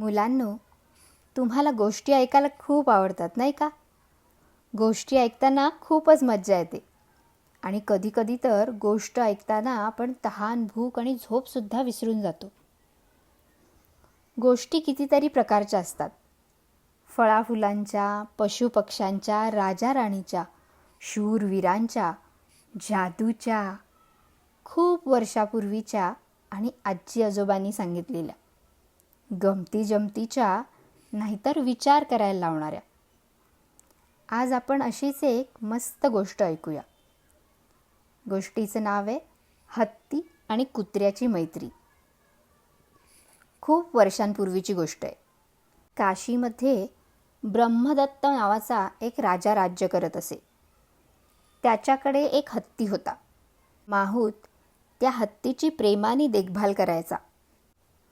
मुलांनो तुम्हाला गोष्टी ऐकायला खूप आवडतात नाही का? गोष्टी ऐकताना खूपच मज्जा येते. आणि कधीकधी तर गोष्ट ऐकताना आपण तहान भूक आणि झोपसुद्धा विसरून जातो. गोष्टी कितीतरी प्रकारच्या असतात. फळाफुलांच्या पशुपक्ष्यांच्या राजा राणीच्या शूरवीरांच्या जादूच्या खूप वर्षापूर्वीच्या आणि आजी आजोबांनी सांगितलेल्या. गमती जमतीच्या नाहीतर विचार करायला लावणाऱ्या. आज आपण अशीच एक मस्त गोष्ट ऐकूया. गोष्टीचं नाव आहे हत्ती आणि कुत्र्याची मैत्री. खूप वर्षांपूर्वीची गोष्ट आहे. काशीमध्ये ब्रह्मदत्त नावाचा एक राजा राज्य करत असे. त्याच्याकडे एक हत्ती होता. माहूत त्या हत्तीची प्रेमाने देखभाल करायचा.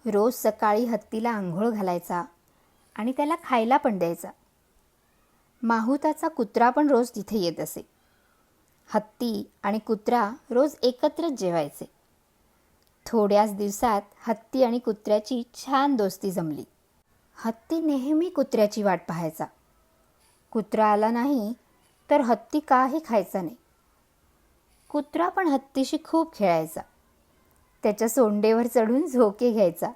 रोज सकाळी हत्तीला आंघोळ घालायचा आणि त्याला खायला पण द्यायचा. माहुताचा कुत्रा पण रोज तिथे येत असे. हत्ती आणि कुत्रा रोज एकत्रच जेवायचे. थोड्याच दिवसात हत्ती आणि कुत्र्याची छान दोस्ती जमली. हत्ती नेहमी कुत्र्याची वाट पाहायचा. कुत्रा आला नाही तर हत्ती काही खायचा नाही. कुत्रा पण हत्तीशी खूप खेळायचा. त्याच्या सोंडेवर चढून झोके घ्यायचा.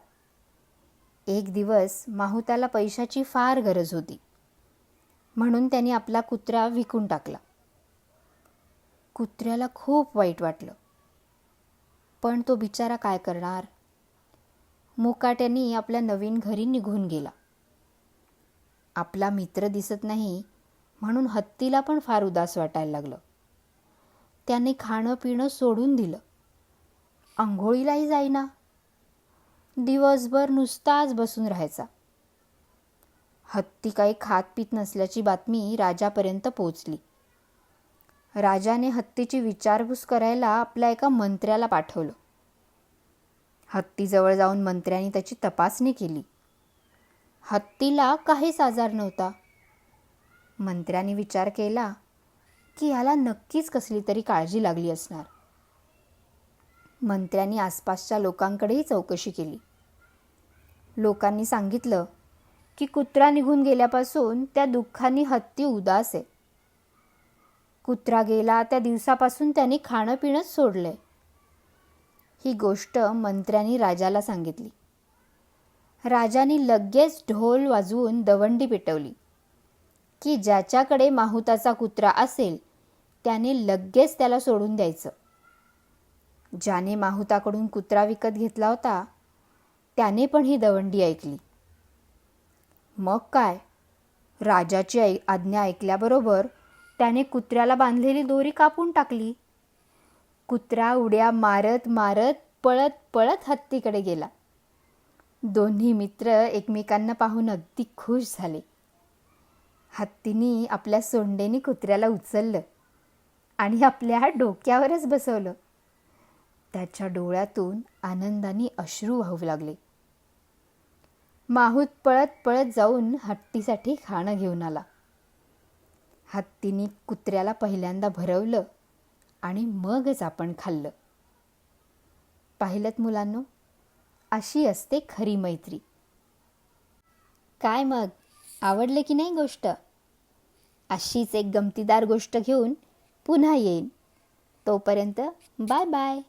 एक दिवस माहुताला पैशाची फार गरज होती. म्हणून त्याने आपला कुत्रा विकून टाकला. कुत्र्याला खूप वाईट वाटलं. पण तो बिचारा काय करणार? मुकाट्याने आपल्या नवीन घरी निघून गेला. आपला मित्र दिसत नाही म्हणून हत्तीला पण फार उदास वाटायला लागलं. त्याने खाणं पिणं सोडून दिलं. आंघोळीलाही जाईना. दिवसभर नुसताच बसून राहायचा. हत्ती काही खात पित नसल्याची बातमी राजापर्यंत पोचली राजाने हत्तीची विचारपूस करायला आपल्या एका मंत्र्याला पाठवलं. हत्तीजवळ जाऊन मंत्र्यांनी त्याची तपासणी केली. हत्तीला काहीच आजार नव्हता. मंत्र्याने विचार केला की याला नक्कीच कसली तरी काळजी लागली असणार. मंत्र्यांनी आसपासच्या लोकांकडेही चौकशी केली. लोकांनी सांगितलं की कुत्रा निघून गेल्यापासून त्या दुःखाने हत्ती उदास आहे. कुत्रा गेला त्या दिवसापासून त्याने खाणं पिणंच सोडलंय. ही गोष्ट मंत्र्यांनी राजाला सांगितली. राजाने लगेच ढोल वाजवून दवंडी पेटवली. की ज्याच्याकडे माहुताचा कुत्रा असेल त्याने लगेच त्याला सोडून द्यायचं. ज्याने माहुताकडून कुत्रा विकत घेतला होता त्याने पण ही दवंडी ऐकली. मग काय? राजाची ऐ आज्ञा ऐकल्याबरोबर त्याने कुत्र्याला बांधलेली दोरी कापून टाकली. कुत्रा उड्या मारत मारत पळत पळत हत्तीकडे गेला. दोन्ही मित्र एकमेकांना पाहून अगदी खुश झाले. हत्तीने आपल्या सोंडेने कुत्र्याला उचललं आणि आपल्या डोक्यावरच बसवलं. त्याच्या डोळ्यातून आनंदाने अश्रू वाहू लागले. माहूत पळत पळत जाऊन हत्तीसाठी खाणं घेऊन आला. हत्तीने कुत्र्याला पहिल्यांदा भरवलं आणि मगच आपण खाल्लं. पाहिलं मुलांनो अशी असते खरी मैत्री. काय मग आवडले की नाही गोष्ट? अशीच एक गमतीदार गोष्ट घेऊन पुन्हा येईन. तोपर्यंत बाय बाय.